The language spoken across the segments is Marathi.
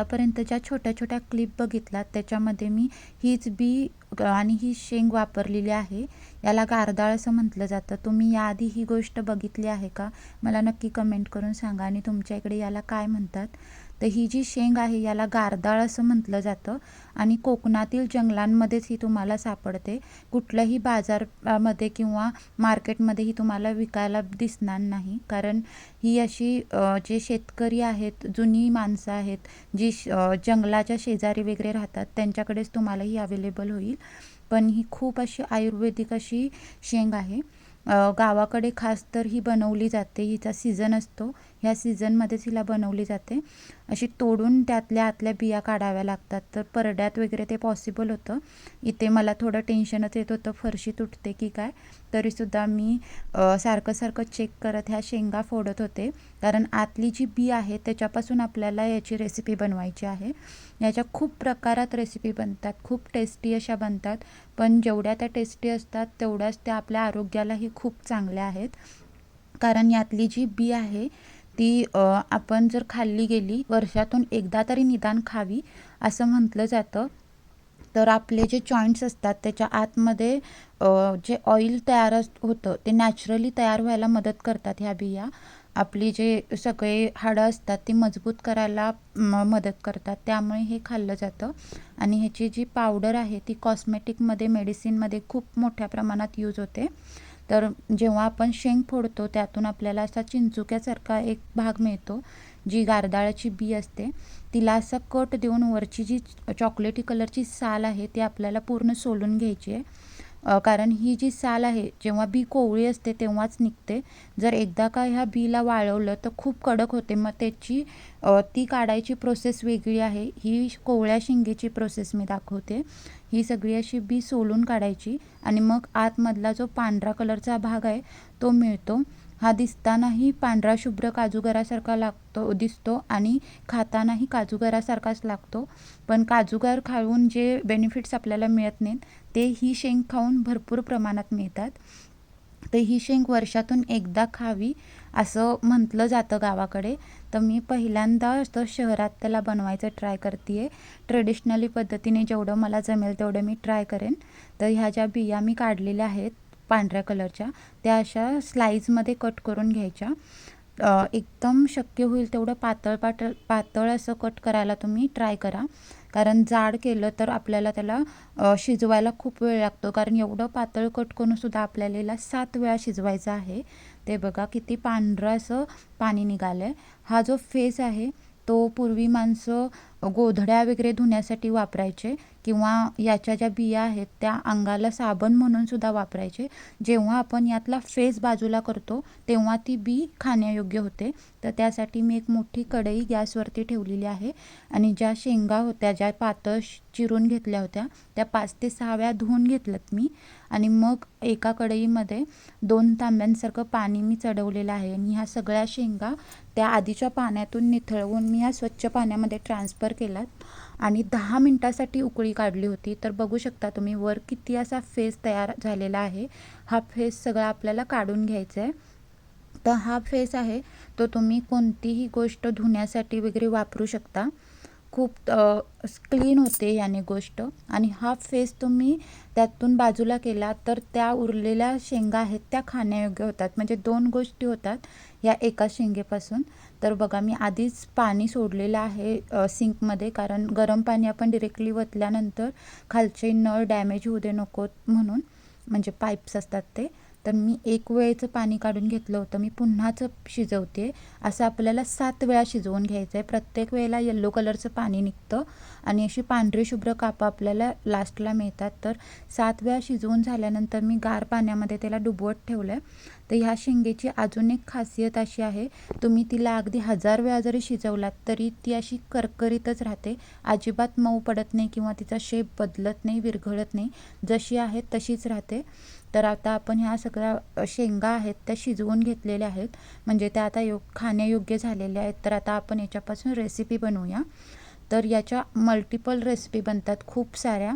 नमस्कार आतापर्यंत ज्या छोट्या छोट्या क्लिप बघितलात. त्याच्यामध्ये मी हीच बी आणि ही शेंग वापरलेली आहे. याला गारदाळ असं म्हटलं जातं. तुम्ही याआधी ही गोष्ट बघितली आहे का? मला नक्की कमेंट करून सांगा. आणि तुमच्या इकडे याला काय म्हणतात? तर ही जी शेंग आहे याला गारदाळ असं म्हटलं जातं आणि कोकणातील जंगलांमध्येच ही तुम्हाला सापडते. कुठल्याही बाजारामध्ये किंवा मार्केटमध्ये ही तुम्हाला विकायला दिसणार नाही. कारण ही अशी जे शेतकरी आहेत जुनी माणसं आहेत जी श- जंगलाच्या शेजारी वगैरे राहतात त्यांच्याकडेच तुम्हाला ही अवेलेबल होईल. पण ही खूप अशी आयुर्वेदिक अशी शेंग आहे. गावाकडे खास तर ही बनवली जाते. हिचा सीझन असतो. ह्या सीझनमध्येच हिला बनवली जाते. अशी तोडून त्यातल्या आतल्या बिया काढाव्या लागतात. तर परड्यात वगैरे ते पॉसिबल होतं. इथे मला थोडं टेन्शनच येत होतं. फरशी तुटते की काय? तरीसुद्धा मी सारखं सारखं चेक करत ह्या शेंगा फोडत होते. कारण आतली जी बी आहे त्याच्यापासून आपल्याला याची रेसिपी बनवायची आहे. याच्या खूप प्रकारात रेसिपी बनतात. खूप टेस्टी अशा बनतात. पण जेवढ्या त्या टेस्टी असतात तेवढ्याच त्या आपल्या आरोग्यालाही खूप चांगल्या आहेत. कारण यातली जी बी आहे ती आपण जर खाल्ली गेली वर्षातून एकदा तरी निदान खावी असं म्हटलं जातं. तर आपले जे जॉईंट्स असतात त्याच्या आतमध्ये जे ऑइल तयार अस होतं ते नॅचरली तयार व्हायला मदत करतात ह्या बिया. आपली जे सगळे हाडं असतात ती मजबूत करायला मदत करतात. त्यामुळे हे खाल्लं जातं. आणि ह्याची जी पावडर आहे ती कॉस्मेटिकमध्ये मेडिसिनमध्ये खूप मोठ्या प्रमाणात यूज होते. तर जेव्हा आपण शेंग फोडतो त्यातून आपल्याला असा चिंचुक्यासारखा एक भाग मिळतो जी गारदाळाची बी असते. तिला असा कट देऊन वरची जी चॉकलेटी कलरची साल आहे ती आपल्याला पूर्ण सोलून घ्यायची आहे. कारण ही जी साल आहे जेव्हा बी कोवळी असते तेव्हाच निघते. जर एकदा का ह्या बीला वाळवलं तर खूप कडक होते. मग त्याची ती काढायची प्रोसेस वेगळी आहे. ही कोवळ्या शेंगेची प्रोसेस मी दाखवते. ही सगळी अशी बी सोलून काढायची आणि मग आतमधला जो पांढरा कलरचा भाग आहे तो मिळतो. हा दिसतानाही पांढरा शुभ्र काजूगरासारखा लागतो दिसतो आणि खातानाही काजूगरासारखाच लागतो. पण काजूगर खाऊन जे बेनिफिट्स आपल्याला मिळत नाहीत ते ही शेंग खाऊन भरपूर प्रमाणात मिळतात. तर ही शेंग वर्षातून एकदा खावी असं म्हटलं जातं गावाकडे. तर मी पहिल्यांदा तर शहरात त्याला बनवायचं ट्राय करते आहे ट्रेडिशनली पद्धतीने जेवढं मला जमेल तेवढं मी ट्राय करेन. तर ह्या ज्या बिया मी काढलेल्या आहेत पांढऱ्या कलरच्या त्या अशा स्लाईजमध्ये कट करून घ्यायच्या. एकदम शक्य होईल तेवढं पातळ पातळ पातळ असं कट करायला तुम्ही ट्राय करा. कारण जाड केलं तर आपल्याला त्याला शिजवायला खूप वेळ लागतो. कारण एवढं पातळ कट करूनसुद्धा आपल्याला याला सात वेळा शिजवायचं आहे. ते बघा किती पांढरं असं पाणी निघालं आहे हा जो फेस आहे तो पूर्वी माणसं गोधड्या वगैरे धुण्यासाठी वापरायचे. किंवा याच्या ज्या बिया आहेत त्या अंगाला साबण म्हणून सुद्धा वापरायचे. जेव्हा आपण यातला फेस बाजूला करतो तेव्हा ती बी खाण्यायोग्य होते. तर त्यासाठी मी एक मोठी कढई गॅसवरती ठेवलेली आहे. आणि ज्या शेंगा होत्या ज्या पातळ चिरून घेतल्या होत्या. त्या पाच ते सहा वेळा धुवून घेतल्यात मी. आणि मग एका कढईमध्ये दोन तांब्यांसारखं पाणी मी चढवलेलं आहे. आणि ह्या सगळ्या शेंगा त्या आधीच्या पाण्यातून निथळवून मी ह्या स्वच्छ पाण्यामध्ये ट्रान्सफर केलात. आणि दहा मिनटासाठी उकळी काढली होती. तर बघू शकता तुम्ही वर किती असा फेस तयार झालेला आहे. हा फेस सगळा आपल्याला काढून घ्यायचा आहे. तर हा फेस आहे तो तुम्ही कोणतीही गोष्ट धुण्यासाठी वगैरे वापरू शकता. खूप क्लीन होते याने गोष्ट. आणि हा फेस तुम्ही त्यातून बाजूला केला तर त्या उरलेल्या शेंगा आहेत त्या खाण्यायोग्य होतात. म्हणजे दोन गोष्टी होतात या एका शेंगेपासून. तर बघा मी आधीच पाणी सोडलेलं आहे सिंकमध्ये कारण गरम पाणी आपण डिरेक्टली वतल्यानंतर खालचे नळ डॅमेज होऊ दे नकोत म्हणून. म्हणजे पाईप्स असतात ते. तर मी एक वेळेचं पाणी काढून घेतलं होतं. मी पुन्हाच शिजवते. असं आपल्याला सात वेळा शिजवून घ्यायचं आहे. प्रत्येक वेळेला येल्लो कलरचं पाणी निघतं आणि अशी पांढरी शुभ्र कापं आपल्याला लास्टला मिळतात. तर सात वेळा शिजवून झाल्यानंतर मी गार पाण्यामध्ये त्याला डुबवत ठेवलं आहे तर ह्या शेंगेची अजून एक खासियत अशी आहे तुम्ही तिला अगदी हजार वेळा जरी शिजवलात तरी ती अशी करकरीतच राहते. अजिबात मऊ पडत नाही किंवा तिचा शेप बदलत नाही विरघळत नाही. जशी आहे तशीच राहते. तर आता आपण ह्या सगळ्या शेंगा आहेत त्या शिजवून घेतलेल्या आहेत. म्हणजे त्या आता यो खाण्यायोग्य झालेल्या आहेत. तर आता आपण याच्यापासून रेसिपी बनवूया. तर याच्या मल्टिपल रेसिपी बनतात खूप साऱ्या.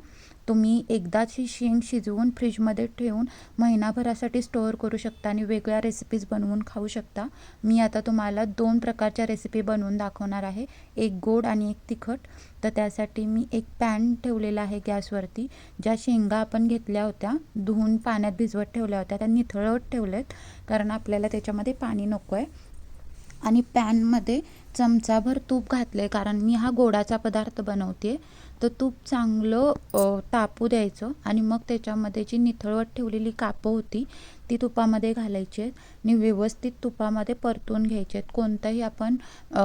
तुम्ही एकदाच शेंग शिजवून फ्रीजमध्ये ठेवून महिनाभरासाठी स्टोअर करू शकता आणि वेगळ्या रेसिपीज बनवून खाऊ शकता. मी आता तुम्हाला दोन प्रकारच्या रेसिपी बनवून दाखवणार आहे. एक गोड आणि एक तिखट. तर त्यासाठी मी एक पॅन ठेवलेला आहे गॅसवरती ज्या शेंगा आपण घेतल्या होत्या धुवून पाण्यात भिजवत ठेवल्या होत्या त्या निथळवत ठेवल्यात कारण आपल्याला त्याच्यामध्ये पाणी नको आहे आणि पॅनमध्ये चमचाभर तूप घातलं आहे कारण मी हा गोडाचा पदार्थ बनवते आहे तर तूप चांगलं तापू द्यायचं आणि मग त्याच्यामध्ये जी निथळवत ठेवलेली कापं होती ती तुपामध्ये घालायची आहेत. आणि व्यवस्थित तुपामध्ये परतून घ्यायचे आहेत. कोणताही आपण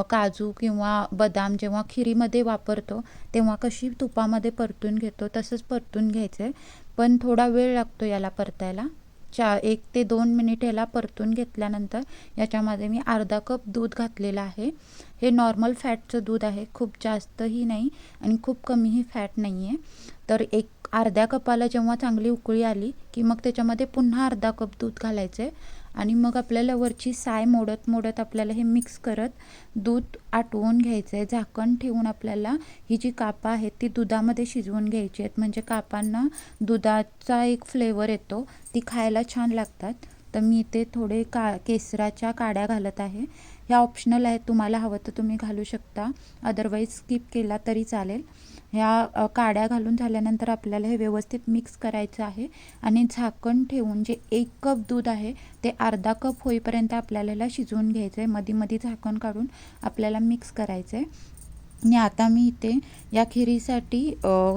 काजू किंवा बदाम जेव्हा खिरीमध्ये वापरतो तेव्हा कशी तुपामध्ये परतून घेतो तसंच परतून घ्यायचं आहे. पण थोडा वेळ लागतो याला परतायला. चा एक ते दोन मिनिट ह्याला परतून घेतल्यानंतर याच्यामध्ये मी अर्धा कप दूध घातलेलं आहे. हे नॉर्मल फॅटचं दूध आहे. खूप जास्तही नाही आणि खूप कमीही फॅट नाही आहे तर एक अर्ध्या कपाला जेव्हा चांगली उकळी आली की मग त्याच्यामध्ये पुन्हा अर्धा कप दूध घालायचं आहे आणि मग आपल्याला वरची साय मोडत मोडत आपल्याला हे मिक्स करत दूध आटवून घ्यायचं आहे झाकण ठेवून आपल्याला ही जी कापं आहेत ती दुधामध्ये शिजवून घ्यायची आहेत. म्हणजे कापांना दुधाचा एक फ्लेवर येतो. ती खायला छान लागतात. तर मी इथे थोडे का केसराच्या काड्या घालत आहे. ह्या ऑप्शनल आहेत तुम्हाला हवं तर तुम्ही घालू शकता. अदरवाईज स्किप केला तरी चालेल. ह्या काड्या घालून झाल्यानंतर आपल्याला हे व्यवस्थित मिक्स करायचं आहे. आणि झाकण ठेवून जे एक कप दूध आहे ते अर्धा कप होईपर्यंत आपल्याला शिजवून घ्यायचं आहे मध्ये मध्ये झाकण काढून आपल्याला मिक्स करायचं आहे आणि आता मी इथे या खिरीसाठी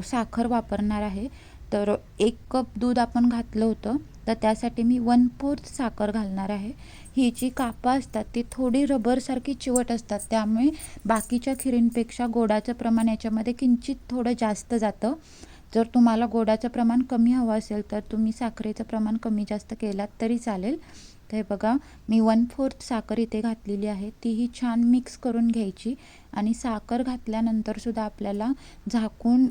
साखर वापरणार आहे. तर एक कप दूध आपण घातलं होतं. तर त्यासाठी मी वन फोर्थ साखर घालणार आहे. ही जी कापं असतात ती थोडी रबरसारखी चिवट असतात. त्यामुळे बाकीच्या खिरींपेक्षा गोडाचं प्रमाण याच्यामध्ये किंचित थोडं जास्त जातं. जर तुम्हाला गोडाचं प्रमाण कमी हवं असेल तर तुम्ही साखरेचं प्रमाण कमी जास्त केलात तरी चालेल. तर हे बघा मी वन फोर्थ साखर इथे घातलेली आहे. तीही छान मिक्स करून घ्यायची. आणि साखर घातल्यानंतर सुद्धा आपल्याला झाकून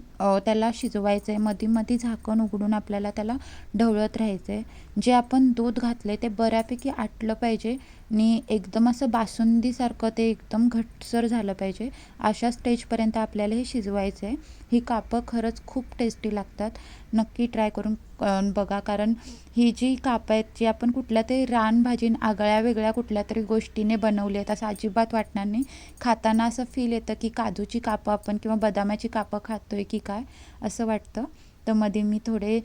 त्याला शिजवायचं आहे मध्ये मध्ये झाकण उघडून आपल्याला त्याला ढवळत राहायचं आहे जे आपण दूध घातलं आहे ते बऱ्यापैकी आटलं पाहिजे आणि एकदम असं बासुंदीसारखं ते एकदम घटसर झालं पाहिजे. अशा स्टेजपर्यंत आपल्याला हे शिजवायचं आहे ही कापं खरंच खूप टेस्टी लागतात. नक्की ट्राय करून बघा. कारण ही जी कापं आहेत जी आपण कुठल्या तरी रानभाजी आगळ्या वेगळ्या कुठल्या तरी गोष्टीने बनवली आहेत असं अजिबात वाटणार नाही. खाताना असं फील येतं की काजूची कापं आपण किंवा बदामाची कापं खातोय की काय असं वाटतं. तर मध्ये मी थोडे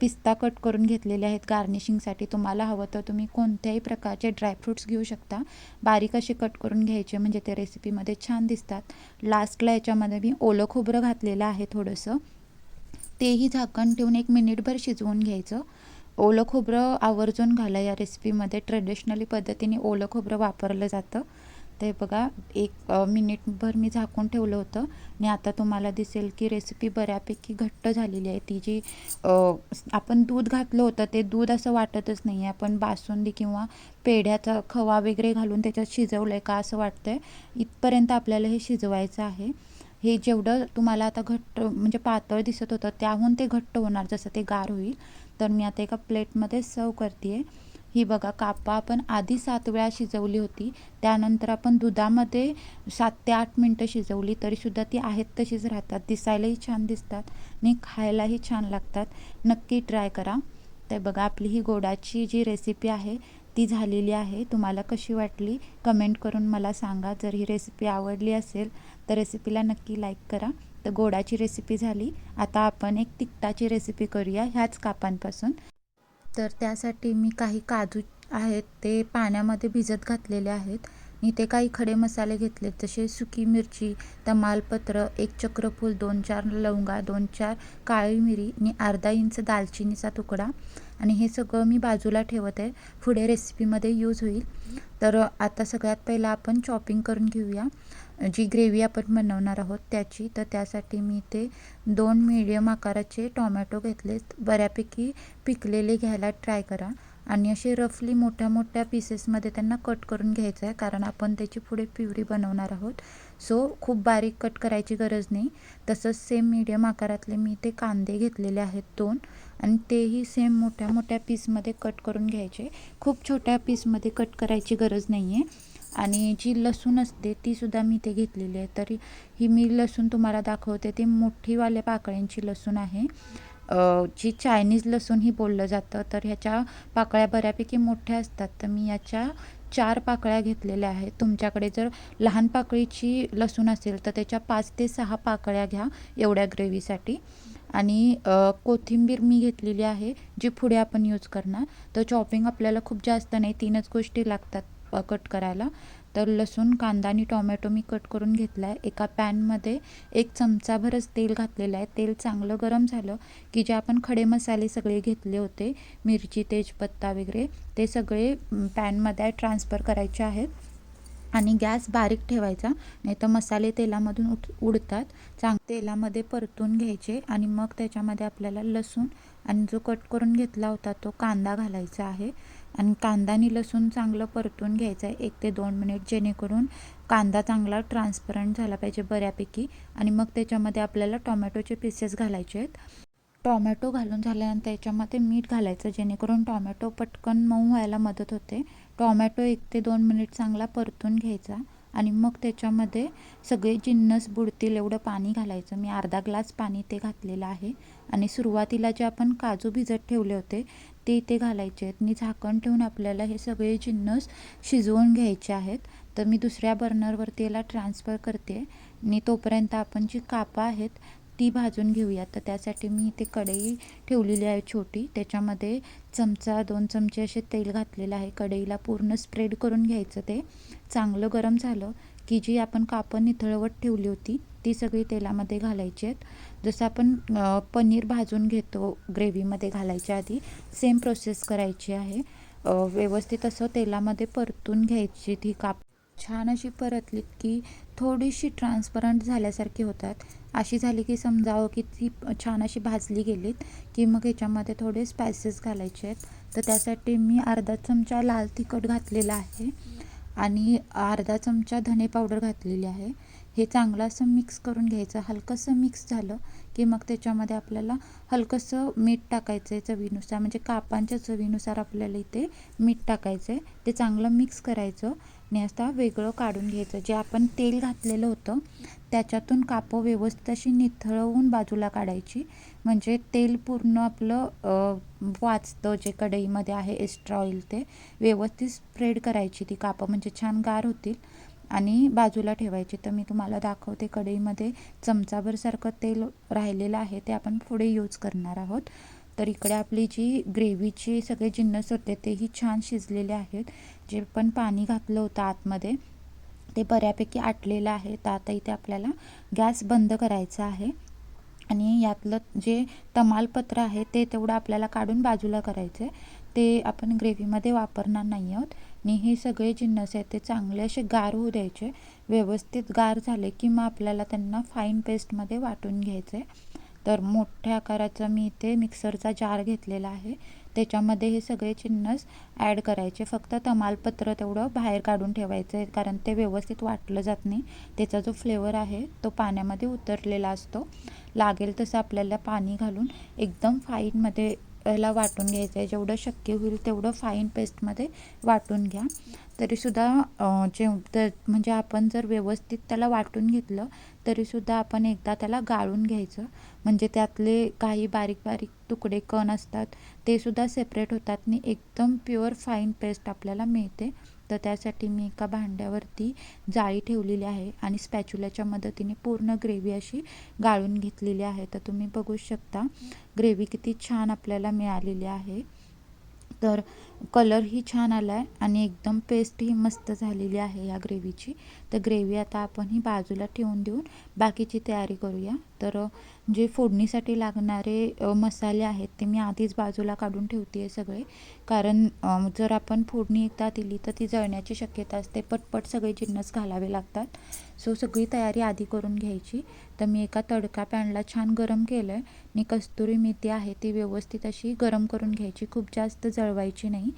पिस्ता कट करून घेतलेले आहेत गार्निशिंगसाठी तुम्हाला हवं तर तुम्ही कोणत्याही प्रकारचे ड्रायफ्रूट्स घेऊ शकता. बारीक असे कट करून घ्यायचे म्हणजे ते रेसिपीमध्ये छान दिसतात. लास्टला याच्यामध्ये मी ओलं खोबरं घातलेलं आहे थोडंसं. तेही झाकण ठेवून एक मिनिटभर शिजवून घ्यायचं. ओलं खोबरं आवर्जून घाला या रेसिपीमध्ये ट्रेडिशनली पद्धतीने ओलं खोबरं वापरलं जातं. ते बघा एक मिनिटभर मी झाकून ठेवलं होतं आणि आता तुम्हाला दिसेल की रेसिपी बऱ्यापैकी घट्ट झालेली आहे. ती जी आपण दूध घातलं होतं ते दूध असं वाटतच नाही आहे आपण बासुंदी किंवा पेढ्याचा खवा वगैरे घालून त्याच्यात शिजवलं आहे का असं वाटतं आहे इथपर्यंत आपल्याला हे शिजवायचं आहे. हे जेवढं तुम्हाला आता घट्ट म्हणजे पातळ दिसत होतं त्याहून ते घट्ट होणार जसं ते गार होईल. तर मी आता एका प्लेटमध्ये सर्व करते आहे ही बघा कापा आपण आधी सात वेळा शिजवली होती. त्यानंतर आपण दुधामध्ये सात ते आठ मिनटं शिजवली तरीसुद्धा ती आहेत तशीच राहतात. दिसायलाही छान दिसतात आणि खायलाही छान लागतात. नक्की ट्राय करा. तर बघा आपली ही गोडाची जी रेसिपी आहे ती झालेली आहे. तुम्हाला कशी वाटली कमेंट करून मला सांगा. जर ही रेसिपी आवडली असेल तर रेसिपीला नक्की लाईक करा. तर गोडाची रेसिपी झाली. आता आपण एक तिखटाची रेसिपी करूया ह्याच कापांपासून. तर त्यासाठी मी काही काजू आहेत ते पाण्यामध्ये भिजत घातलेले आहेत. मी ते काही खडे मसाले घेतले जसे सुकी मिरची तमालपत्र एक चक्रफूल दोन चार लवंगा दोन चार काळी मिरी आणि अर्धा इंच दालचिनीचा तुकडा. आणि हे सगळं मी बाजूला ठेवत आहे. पुढे रेसिपीमध्ये यूज होईल. तर आता सगळ्यात पहिला आपण चॉपिंग करून घेऊया. जी ग्रेव्ही आपण बनवणार आहोत त्याची. तर त्यासाठी मी ते दोन मीडियम आकाराचे टोमॅटो घेतलेत बऱ्यापैकी पिकलेले घ्यायला ट्राय करा. आणि असे रफली मोठ्या मोठ्या पीसेसमध्ये त्यांना कट करून घ्यायचं आहे. कारण आपण त्याची पुढे प्युरी बनवणार आहोत. सो खूप बारीक कट करायची गरज नाही. तसंच सेम मीडियम आकारातले मी ते कांदे घेतलेले आहेत दोन. आणि तेही सेम मोठ्या मोठ्या पीसमध्ये कट करून घ्यायचे. खूप छोट्या पीसमध्ये कट करायची गरज नाही आहे आणि जी लसूण असते तीसुद्धा मी ते घेतलेली आहे. तरी ही मी लसूण तुम्हाला दाखवते. ती मोठीवाल्या पाकळ्यांची लसूण आहे. जी चायनीज लसूण ही बोललं जातं तर ह्याच्या पाकळ्या बऱ्यापैकी मोठ्या असतात. तर मी याच्या चार पाकळ्या घेतलेल्या आहेत. तुमच्याकडे जर लहान पाकळीची लसूण असेल तर त्याच्या पाच ते सहा पाकळ्या घ्या एवढ्या ग्रेव्हीसाठी आणि कोथिंबीर मी घेतलेली आहे जी पुढे आपण यूज करणार. तर चॉपिंग आपल्याला खूप जास्त नाही तीनच गोष्टी लागतात कट करायला. तर लसूण कांदा आणि टोमॅटो मी कट करून घेतला आहे. एका पॅनमध्ये एक चमचाभरच तेल घातलेलं आहे. तेल चांगलं गरम झालं की जे आपण खडे मसाले सगळे घेतले होते मिरची तेजपत्ता वगैरे ते सगळे पॅनमध्ये ट्रान्सफर करायचे आहेत. आणि गॅस बारीक ठेवायचा. नाही तर मसाले तेलामधून उठ उडतात. चांग तेलामध्ये परतून घ्यायचे आणि मग त्याच्यामध्ये आपल्याला लसूण आणि जो कट करून घेतला होता तो कांदा घालायचा आहे. आणि कांदा आणि लसूण चांगलं परतून घ्यायचं आहे. एक ते दोन मिनिट जेणेकरून कांदा चांगला ट्रान्सपरंट झाला पाहिजे बऱ्यापैकी. आणि मग त्याच्यामध्ये आपल्याला टोमॅटोचे पीसेस घालायचे आहेत. टॉमॅटो घालून झाल्यानंतर त्याच्यामध्ये मीठ घालायचं जेणेकरून टॉमॅटो पटकन मऊ व्हायला मदत होते. टॉमॅटो एक ते दोन मिनिट चांगला परतून घ्यायचा आणि मग त्याच्यामध्ये सगळे जिन्नस बुडतील एवढं पाणी घालायचं. मी अर्धा ग्लास पाणी ते घातलेलं आहे आणि सुरुवातीला जे आपण काजू भिजत ठेवले होते ते इथे घालायचे आहेत. आणि झाकण ठेवून आपल्याला हे सगळे जिन्नस शिजवून घ्यायचे आहेत. तर मी दुसऱ्या बर्नरवरती याला ट्रान्सफर करते. आणि तोपर्यंत आपण जी कापं आहेत ती भाजून घेऊया. तर त्यासाठी मी इथे कढई ठेवलेली आहे छोटी. त्याच्यामध्ये चमचा दोन चमचे असे तेल घातलेलं आहे. कढईला पूर्ण स्प्रेड करून घ्यायचं ते. चांगलं गरम झालं की जी आपण कापड निथळवत ठेवली होती ती सगळी तेलामध्ये घालायची आहेत. जसं आपण पनीर भाजून घेतो ग्रेव्हीमध्ये घालायच्या आधी सेम प्रोसेस करायची आहे. व्यवस्थित असं तेलामध्ये परतून घ्यायची ती काप छान अशी परतलीत की थोडीशी ट्रान्सपरंट झाल्यासारखी होतात. अशी झाली की समजावं की ती छान अशी भाजली गेलीत की मग ह्याच्यामध्ये थोडे स्पायसेस घालायचे आहेत. तर त्यासाठी मी अर्धा चमचा लाल तिखट घातलेला आहे आणि अर्धा चमचा धने पावडर घातलेली आहे. हे चांगलं असं मिक्स करून घ्यायचं. हलकंसं मिक्स झालं की मग त्याच्यामध्ये आपल्याला हलकंसं मीठ टाकायचं आहे चवीनुसार. म्हणजे कापांच्या चवीनुसार आपल्याला इथे मीठ टाकायचं आहे ते चांगलं मिक्स करायचं. आणि आता वेगळं काढून घ्यायचं. जे आपण तेल घातलेलं होतं त्याच्यातून कापं व्यवस्थित अशी निथळवून बाजूला काढायची. म्हणजे तेल पूर्ण आपलं वाचतं जे कढईमध्ये आहे एक्स्ट्रा ऑइल ते. व्यवस्थित स्प्रेड करायची ती कापं. म्हणजे छान गार होतील आणि बाजूला ठेवायची. तर मी तुम्हाला दाखवते कढईमध्ये चमचाभरसारखं तेल राहिलेलं आहे ते आपण पुढे यूज करणार आहोत. तर इकडे आपली जी ग्रेव्हीचे सगळे जिन्नस होते तेही छान शिजलेले आहेत. जे पण पाणी घातलं होतं आतमध्ये ते बऱ्यापैकी आटलेलं आहे. तर आता इथे आपल्याला गॅस बंद करायचा आहे. आणि यातलं जे तमालपत्र आहे ते तेवढं आपल्याला काढून बाजूला करायचं आहे ते आपण ग्रेव्हीमध्ये वापरणार नाही आहोत. आणि हे सगळे जिन्नस आहेत ते चांगले असे गार होऊ द्यायचे. व्यवस्थित गार झाले की मग आपल्याला त्यांना फाईन पेस्टमध्ये वाटून घ्यायचं आहे तर मोठ्या आकाराचा मी इथे मिक्सरचा जार घेतलेला आहे. त्याच्यामध्ये हे सगळे चिन्नस ॲड करायचे. फक्त तमालपत्र तेवढं बाहेर काढून ठेवायचं आहे कारण ते व्यवस्थित वाटलं जात नाही. त्याचा जो फ्लेवर आहे तो पाण्यामध्ये उतरलेला असतो. लागेल तसं आपल्याला पाणी घालून एकदम फाईनमध्ये याला वाटून घ्यायचं आहे. जेवढं शक्य होईल तेवढं फाईन पेस्टमध्ये वाटून घ्या. तरीसुद्धा जे तर म्हणजे आपण जर व्यवस्थित त्याला वाटून घेतलं तरीसुद्धा आपण एकदा त्याला गाळून घ्यायचं. म्हणजे त्यातले काही बारीक बारीक तुकडे कण असतात ते सुद्धा सेपरेट होतात आणि एकदम प्युअर फाईन पेस्ट आपल्याला मिळते. तर त्यासाठी मी एका भांड्यावरती जाळी ठेवलेली आहे आणि स्पॅच्युलाच्या मदतीने पूर्ण ग्रेव्ही अशी गाळून घेतलेली आहे. तर तुम्ही बघू शकता ग्रेव्ही किती छान आपल्याला मिळालेली आहे. तर कलरही छान आला आहे आणि एकदम पेस्टही मस्त झालेली आहे या ग्रेव्हीची तर ग्रेव्ही आता आपण ही बाजूला ठेवून देऊन बाकीची तयारी करूया. तर जे फोडणीसाठी लागणारे मसाले आहेत ते मी आधीच बाजूला काढून ठेवते आहे सगळे. कारण जर आपण फोडणी एकदा दिली तर ती जळण्याची शक्यता असते. पटपट सगळे जिन्नस घालावे लागतात. सो सगळी तयारी आधी करून घ्यायची. तर मी एका तडका पॅनला छान गरम केलं आहे आणि कस्तुरी मेथी आहे ती व्यवस्थित अशी गरम करून घ्यायची. खूप जास्त जळवायची नाही.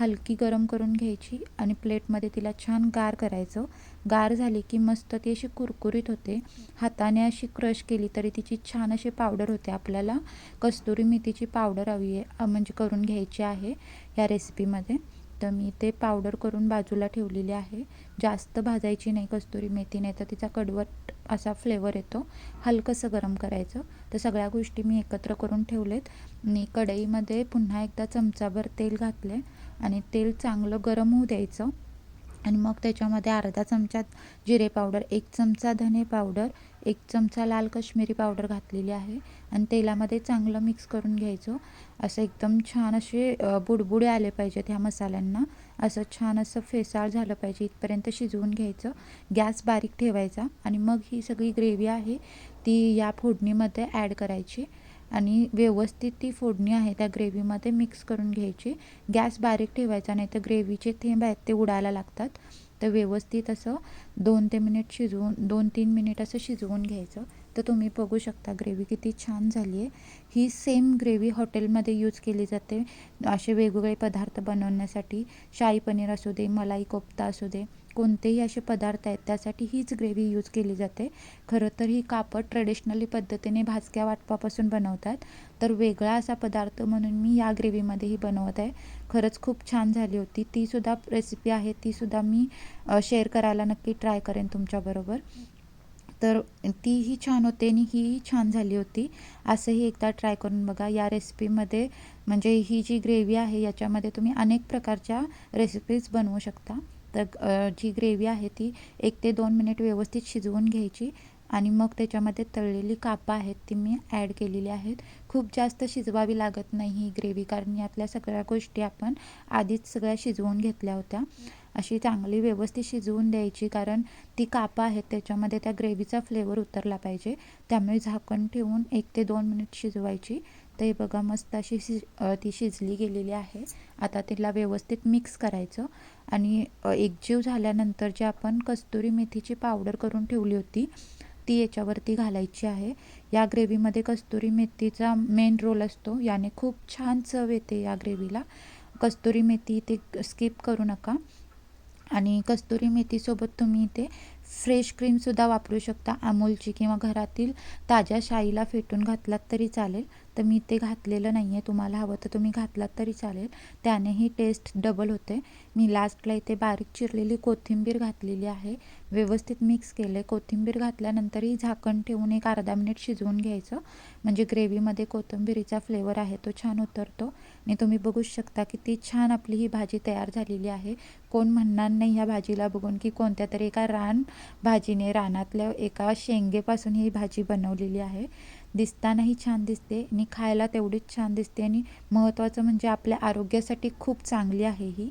हलकी गरम करून घ्यायची आणि प्लेटमध्ये तिला छान गार करायचं. गार झाली की मस्त ती अशी कुरकुरीत होते. हाताने अशी क्रश केली तरी तिची छान अशी पावडर होते आपल्याला. कस्तुरी मेथीची पावडर हवी आहे म्हणजे करून घ्यायची आहे या रेसिपीमध्ये तर मी ते पावडर करून बाजूला ठेवलेली आहे. जास्त भाजायची नाही कस्तुरी मेथी नाही तर तिचा कडवट असा फ्लेवर येतो. हलकंसं गरम करायचं. तर सगळ्या गोष्टी मी एकत्र करून ठेवलेत. आणि कढईमध्ये पुन्हा एकदा चमचाभर तेल घातले आणि तेल चांगलं गरम होऊ द्यायचं. आणि मग त्याच्यामध्ये अर्धा चमचा जिरे पावडर एक चमचा धने पावडर एक चमचा लाल कश्मीरी पावडर घातलेली आहे आणि तेलामध्ये चांगलं मिक्स करून घ्यायचो. असं एकदम छान असे बुडबुडे आले पाहिजेत ह्या मसाल्यांना. असं छान असं फेसाळ झालं पाहिजे इथपर्यंत शिजवून घ्यायचं. गॅस बारीक ठेवायचा आणि मग ही सगळी ग्रेव्ही आहे ती या फोडणीमध्ये ॲड करायची. आणि व्यवस्थित ती फोडणी आहे त्या ग्रेव्हीमध्ये मिक्स करून घ्यायची. गॅस बारीक ठेवायचा नाही तर ग्रेव्हीचे थेंब आहेत ते उडायला लागतात. तर व्यवस्थित असं दोन ते मिनिट शिजवून दोन तीन मिनिट असं शिजवून घ्यायचं. तर तुम्ही बघू शकता ग्रेव्ही किती छान झाली आहे. ही सेम ग्रेव्ही हॉटेलमध्ये यूज केली जाते. असे वेगवेगळे पदार्थ बनवण्यासाठी शाही पनीर असू दे मलाई कोफ्ता असू दे कोणतेही असे पदार्थ आहेत त्यासाठी हीच ग्रेव्ही यूज केली जाते. खरं तर ही कापड ट्रेडिशनली पद्धतीने भाजक्या वाटपापासून बनवतात. तर वेगळा असा पदार्थ म्हणून मी या ग्रेव्हीमध्येही बनवत आहे. खरंच खूप छान झाली होती. तीसुद्धा रेसिपी आहे तीसुद्धा मी शेअर करायला नक्की ट्राय करेन तुमच्याबरोबर तर तीही छान होते आणि हीही छान झाली होती. असंही एकदा ट्राय करून बघा. या रेसिपीमध्ये म्हणजे ही जी ग्रेव्ही आहे याच्यामध्ये तुम्ही अनेक प्रकारच्या रेसिपीज बनवू शकता. तर जी ग्रेव्ही आहे ती एक ते दोन मिनिट व्यवस्थित शिजवून घ्यायची आणि मग त्याच्यामध्ये तळलेली कापं आहेत ती मी ॲड केलेली आहेत. खूप जास्त शिजवावी लागत नाही ही ग्रेव्ही कारण यातल्या सगळ्या गोष्टी आपण आधीच सगळ्या शिजवून घेतल्या होत्या. अशी चांगली व्यवस्थित शिजवून द्यायची कारण ती कापं आहेत त्याच्यामध्ये त्या ग्रेव्हीचा फ्लेवर उतरला पाहिजे. त्यामुळे झाकण ठेवून एक ते दोन मिनिट शिजवायची. ते बघा मस्त अशी शिज ती शिजली गेलेली आहे. आता तिला व्यवस्थित मिक्स करायचं. आणि एकजीव झाल्यानंतर जे आपण कस्तुरी मेथीची पावडर करून ठेवली होती ती याच्यावरती घालायची आहे. या ग्रेव्हीमध्ये कस्तुरी मेथीचा मेन रोल असतो. याने खूप छान चव येते या ग्रेव्हीला. कस्तुरी मेथी ते स्किप करू नका. आणि कस्तुरी मेथीसोबत तुम्ही इथे फ्रेश क्रीमसुद्धा वापरू शकता. अमूलची किंवा घरातील ताज्या शाईला फेटून घातलात तरी चालेल. तर मी ते घातलेलं नाही आहे तुम्हाला हवं तर तुम्ही घातलात तरी चालेल. त्यानेही टेस्ट डबल होते. मी लास्टला इथे बारीक चिरलेली कोथिंबीर घातलेली आहे. व्यवस्थित मिक्स केले कोथिंबीर घातल्यानंतरही झाकण ठेवून एक अर्धा मिनिट शिजवून घ्यायचं. म्हणजे ग्रेव्हीमध्ये कोथिंबीरीचा फ्लेवर आहे तो छान उतरतो. आणि तुम्ही बघूच शकता किती छान आपली ही भाजी तयार झालेली आहे. कोण म्हणणार नाही ह्या भाजीला बघून की कोणत्या तरी एका रान भाजीने रानातल्या एका शेंगेपासून ही भाजी बनवलेली आहे. दिसतानाही छान दिसते आणि खायला तेवढीच छान दिसते आणि महत्त्वाचं म्हणजे आपल्या आरोग्यासाठी खूप चांगली आहे ही.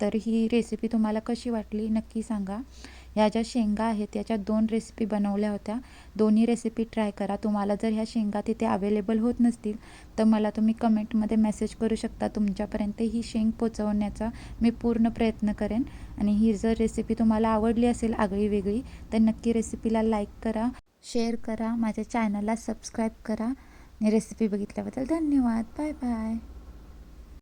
तर ही रेसिपी तुम्हाला कशी वाटली नक्की सांगा. ह्या ज्या शेंगा आहेत याच्या दोन रेसिपी बनवल्या होत्या दोन्ही रेसिपी ट्राय करा. तुम्हाला जर ह्या शेंगा तिथे अवेलेबल होत नसतील तर मला तुम्ही कमेंटमध्ये मेसेज करू शकता. तुमच्यापर्यंत ही शेंग पोचवण्याचा मी पूर्ण प्रयत्न करेन. आणि ही जर रेसिपी तुम्हाला आवडली असेल आगळी वेगळी तर नक्की रेसिपीला लाईक करा. शेअर करा माझ्या चॅनलला सबस्क्राईब करा. आणि रेसिपी बघितल्याबद्दल धन्यवाद. Bye bye